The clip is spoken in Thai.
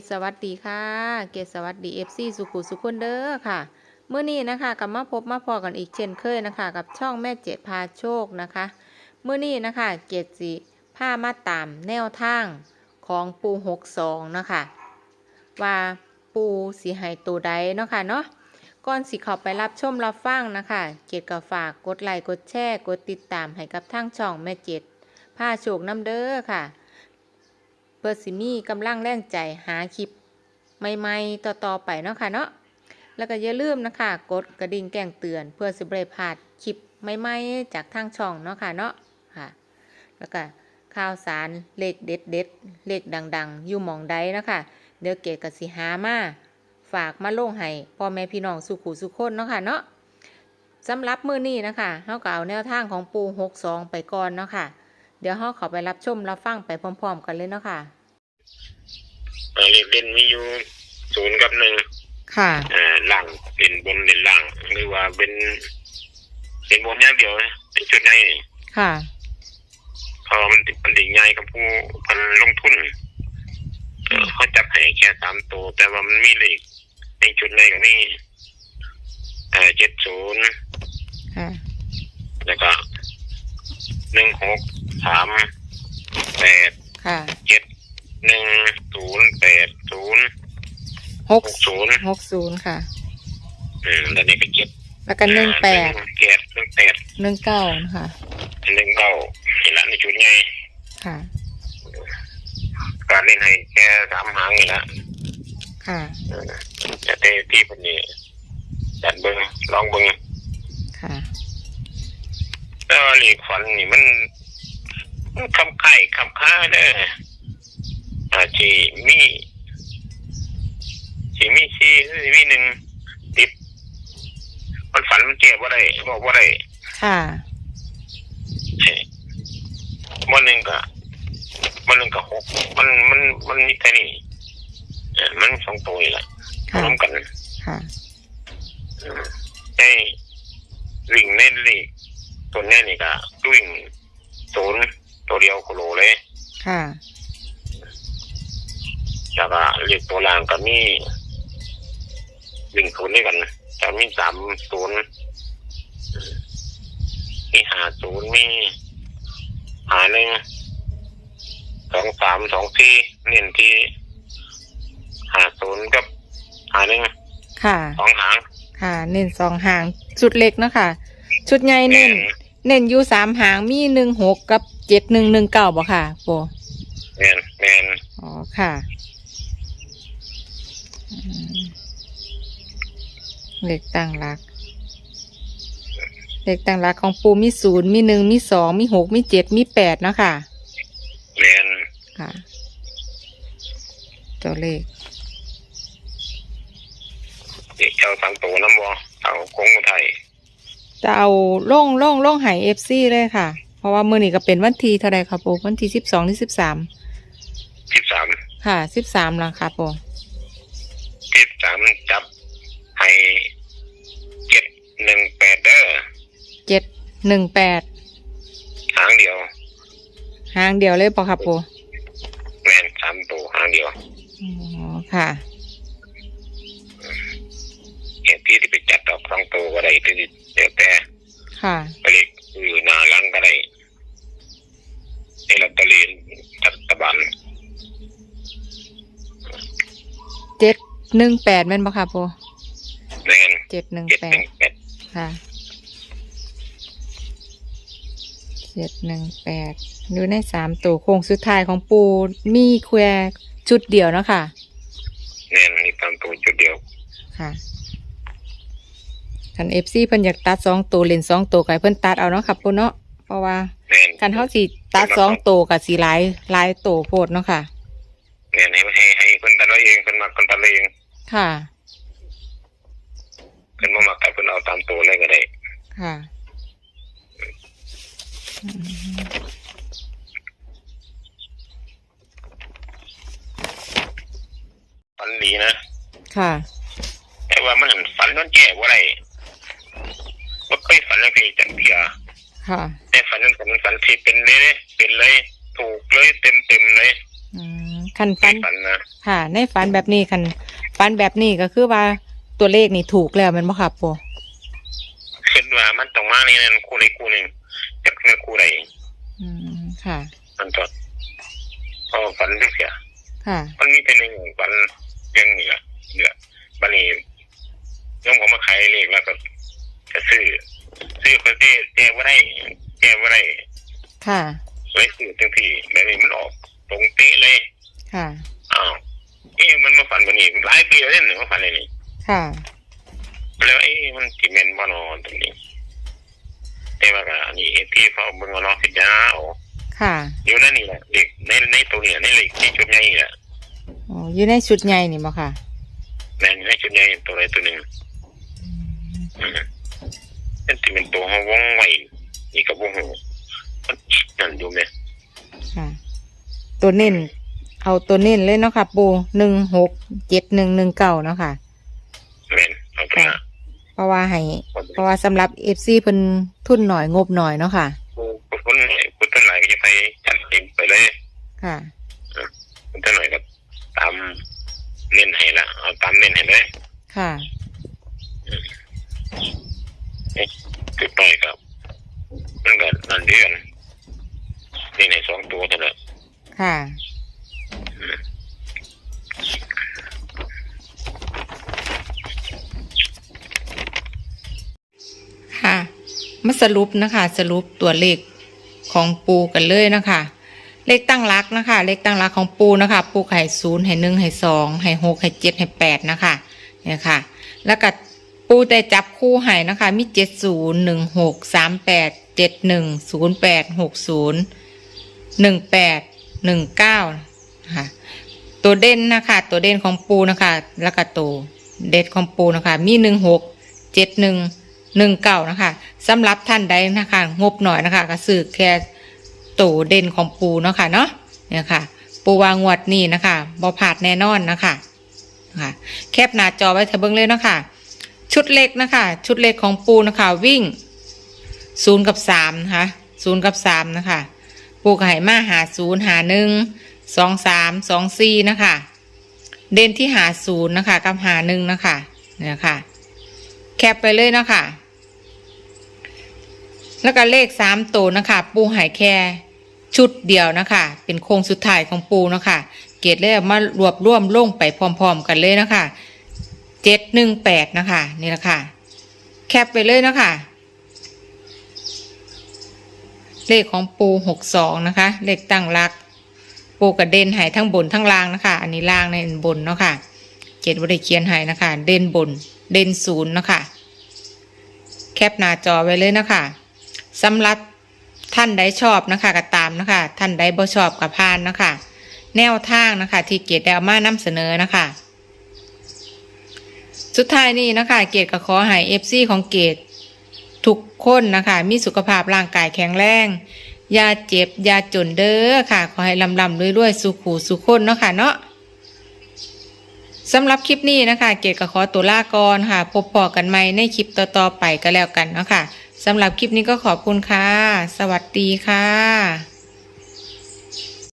ตสวัสดีค่ะ เกตสวัสดีเอฟซีสุขุสุขคนเด้อค่ะเมื่อนี้นะคะกลับมาพบมาพอกันอีกเช่นเคยนะคะ กับช่องแม่เจ็ดพาโชคนะคะเมื่อนี้นะคะ เกตสิผ้ามาตามแนวทางของปูหกสองนะคะว่าปูสีหายตัวใดเนาะค่ะเนาะก่อนสิเข้าไปรับชมรับฟังนะคะ เกตก็ฝากกดไลค์กดแชร์กดติดตามให้กับทางช่องแม่เจ็ดพาโชคน้ำเด้อค่ะ เพื่อสิมีกำลังแรงใจหาคลิปใหม่ๆต่อๆไปเนาะค่ะเนาะแล้วก็อย่าลืมนะคะ กดกระดิ่งแจ้งเตือน เพื่อสิบได้พลาดคลิปใหม่ๆจากทางช่องเนาะค่ะเนาะค่ะ แล้วก็ข่าวสารเลขเด็ดเด็ดๆเลขดังๆ อยู่หมองใดเนาะคะเดี๋ยวเกดกสิหามาฝากมาลงให้พ่อแม่พี่น้องสุขุสุขคนเนาะค่ะเนาะสำหรับมือนี้นะคะเฮาก็เอาแนวทางของปู62ไปก่อนเนาะค่ะ เดี๋ยวเฮาเข้าไปรับชมรับฟังไปพร้อม ๆ กันเลยเนาะค่ะเอ่อเลขเด่นมีอยู่ศูนย์กับหนึ่งค่ะเอ่อล่างเด่นบนเด่นล่างหรือว่าเป็น เป็นบนอย่างเดียวนะเป็นชุดในค่ะเพอมันติดมันติดง่ายกับผู้พันลงทุนเอ่อเขาจับให้แค่สามตัวแต่ว่ามันมีเลขในชุดในก็มีเอ่อเจ็ดศูนย์ ค่ะ แล้วก็หนึ่งหก สามแปดค่ะเจ็ดหนึ่งศูนย์แปดศูนย์หกหกศูนย์หกศูนย์ค่ะ อืมแล้วนี่ก็เจ็ดแล้วก็หนึ่งแปดหนึ่งแปดหนึ่งแปดหนึ่งเก้านะคะหนึ่งเก้าเห็นละในชุดไงค่ะ การเล่นให้แค่สามหางนี่ละ ค่ะเออจะเตะที่คนนี้จัดเบิ้งลองเบิ้งค่ะ แต่ว่าลีกฝันนี่มันมัน คำไข่คำค้าเด้ออาจีมีจีมีซีจีมีหนึ่งติดมันฝันมันเจ็บว่าได้บอกว่าได้ค่ะวันหนึ่งก็วันหนึ่งก็หกมันมันมันมีแค่นี้เออมันสองตัวนี่แหละค่ะรวมกันค่ะให้วิ่งเล่นลีกตัวนี้นี่ก็วิ่งศูนย์ ตัวเดียวโคโลเลยค่ะแล้วก็เรียกตัวล่างก็มีวิ่งศูนย์ด้วยกันจะมีสามศูนย์มีหาศูนย์มีหาหนึ่งสองสามสองที่เน้นที่หาศูนย์กับหาหนึ่งค่ะ สองหางค่ะ เน้นสองหางชุดเล็กเนาะคะชุดใหญ่เน้น เน้นอยู่สามหางมีหนึ่งหกกับเจ็ดหนึ่งหนึ่งเก้าบ่ค่ะโปแมนแมนอ๋อค่ะอืมเลขตั้งหลัก เลขตั้งหลักของปูมีศูนย์มีหนึ่งมีสองมีหกมีเจ็ดมีแปดเนาะค่ะ แมนค่ะ ตัวเลข เด็กเจ้าสามตัวน้ำวอเอาโค้งอุทัย จะเอาล่งล่งล่งหายเอฟซีเลยค่ะ เพราะว่ามือนี้ก็เป็นวันที่เท่าไรครับปูวันที่สิบสองที่สิบสามสิบสามค่ะสิบสามแล้วค่ะปูสิบสามจับให้เจ็ดหนึ่งแปดเด้อเจ็ดหนึ่งแปดหางเดียวหางเดียวเลยปะครับปูแมนสามตัวหางเดียวอ๋อค่ะเหตุที่ที่ไปจัดดอกสองตัวก็ได้ที่ เดี๋ยวแต่ค่ะไปเล็กอยู่หนาหลังก็ได้ไอ้ลอตเตอรี่จัดตะบันเจ็ดหนึ่งแปดแม่นปะครับปูแมนเจ็ดหนึ่งเจ็ดแปหนึ่ดงแปดค่ะเจ็ดหนึ่งแปดดูในสามตัวโค้งสุดท้ายของปูมีแควชุดเดียวเนาะค่ะ แมนนี่ตามตัวจุดเดียวค่ะ คันเอฟซีเพิ่นอยากตัดสองตัวเลนสองตัวไก่เพิ่นตัดเอาเนาะครับปูเนาะเพราะว่าแมนคันเขาสิตัดสองตัวกับสีหลายหลายตัวโพดเนาะค่ะ แมนให้ให้ให้คนตัดเอาเองคนมาคนตัดเอาเองค่ะ คนมามาตัดคนเอาตามตัวเลยก็ได้ค่ะอืมฝันดีนะ ค่ะ แต่ว่ามันฝันนอนแก่ว่าไร ว่าเคยฝันแล้วพี่จังเพียค่ะแต่ฝันนั้นฝันฝันที่เป็นเลยเป็นเลย ถูกเลยเต็มเต็มๆเลยอืมคันฟันฝันนะค่ะ ในฝันแบบนี้คันฝันแบบนี้ก็คือว่าตัวเลขนี่ถูกแล้วแมันบ่ค่ะปูคิดว่ามันต้องมานี่นั่นคู่ใดคู่หนึ่งจากเมื่อคู่ใดอืมค่ะ มันจดพอฝันเสีย ค่ะ มันมีเป็นหนึ่งฝันเรื่องนี้ละเดือบันนี้ย่อมผมมาขายเลขแล้วก็จะ ซื้อซื้อคนที่แจ้ว่าได้แจ้ว่าได้ค่ะไว้ซื้อทั้งที่แบบนี้มันออกตรงเป๊ะเลย ค่ะอ้าวเอ๊ะมันมาฝันวันนี้หลายปีแล้วเนี่ยมาฝันเลยนี่ค่ะแล้วเอ๊ะมันจิเมนบอนอนตรงนี้แต่ว่าก็อันนี้เอพี่เขาเบิ่งว่าน้องพิจารณาเอาค่ะอยู่นั่นนี่แหละเด็กในในตัวเนี่ยในเหล็กในชุดใหญ่นี่แหละอ๋ออยู่ในชุดใหญ่นี่บ่ค่ะแม่นในชุดใหญ่ตัวใดตัวหนึ่งอื มนั่นที่เป็นตัวห้องว่องไวนี่กับวงหูมันนั่นอยู่ไหมค่ะ ตัวเน้น เอาตัวเน้นเลยเนาะค่ะ ปูหนึ่งหกเจ็ดหนึ่งหนึ่งเก้าเนาะค่ะแม่นเอาตัวนั้นเพราะว่าให้ เพราะว่าสำหรับเอฟซีเพิ่นทุนหน่อยงบหน่อยเนาะค่ะ คุณคนไหนคุณท่านไหนก็จะไปจัดเองไปเลยค่ะ คุณท่านไหนก็ตามเน้นให้ละเอาตามเน้นให้เลยค่ะ คือต่อยครับมันก็นั่นเดือนนี่ในสองตัวเท่านั้นค่ะค่ะมาสรุปนะคะ สรุปตัวเลขของปูกันเลยนะคะ เลขตั้งรักนะคะ เลขตั้งรักของปูนะคะ ปูไข่ศูนย์ให้หนึ่งให้สองให้หกให้เจ็ดให้แปดนะคะเนี่ยค่ะ แล้วก็ ปูได้จับคู่ให้นะคะ มีเจ็ดศูนย์หนึ่งหกสามแปดเจ็ดหนึ่งศูนย์แปดหกศูนย์หนึ่งแปดหนึ่งเก้าค่ะตัวเด่นนะคะ ตัวเด่นของปูนะคะ แล้วก็ตัวเด็ดของปูนะคะ มีหนึ่งหกเจ็ดหนึ่งหนึ่งเก้านะคะสำหรับท่านใดนะคะ งบหน่อยนะคะ ก็ซื้อแค่ตัวเด่นของปูเนาะค่ะเนาะเนี่ยค่ะ ปูวางงวดนี่นะคะบอผาดแน่นอนนะคะค่ะ แคปหน้าจอไว้เถอะเบิ้งเลยเนาะค่ะ ชุดเล็กนะคะ ชุดเล็กของปูนะคะ วิ่งศูนย์กับสามนะคะศูนย์กับสามนะคะ ปูไห่มาหาศูนย์หาหนึ่งสองสามสองสี่นะคะ เด่นที่หาศูนย์นะคะ กับหาหนึ่งนะคะเนี่ยค่ะ แคปไปเลยนะคะแล้วก็เลขสามตัวนะคะ ปูไห่แค่ชุดเดียวนะคะ เป็นโครงสุดท้ายของปูนะคะ เกตเลยมารวบรวมลงไปพร้อม ๆ กันเลยนะคะ เจ็ดหนึ่งแปดนะคะนี่แหละค่ะ แคปไปเลยนะคะ เลขของปูหกสองนะคะ เลขตั้งรัก ปูกับเด่นหายทั้งบนทั้งล่างนะคะ อันนี้ล่างในบนเนาะค่ะเกตบริเขียนหายนะคะ เด่นบน เด่นศูนย์เนาะคะ แคปหน้าจอไว้เลยนะคะสำหรับท่านใดชอบนะคะก็ตามนะคะ ท่านใดบ่ชอบกับพานนะคะ แนวทางนะคะ ที่เกดได้เอามานำเสนอนะคะ สุดท้ายนี้นะคะ เกดก็ขอให้เอฟซีของเกดทุกคนนะคะ มีสุขภาพร่างกายแข็งแรงอย่าเจ็บอย่าจนเด้อค่ะ ขอให้ลำลำรวยๆสุขูสุขคนเนาะค่ะเนาะสำหรับคลิปนี้นะคะ เกดก็ขอตัวลาก่อนค่ะ พบพอกันใหม่ในคลิปต่อๆไปก็แล้วกันเนาะค่ะสำหรับคลิปนี้ก็ขอบคุณค่ะ สวัสดีค่ะ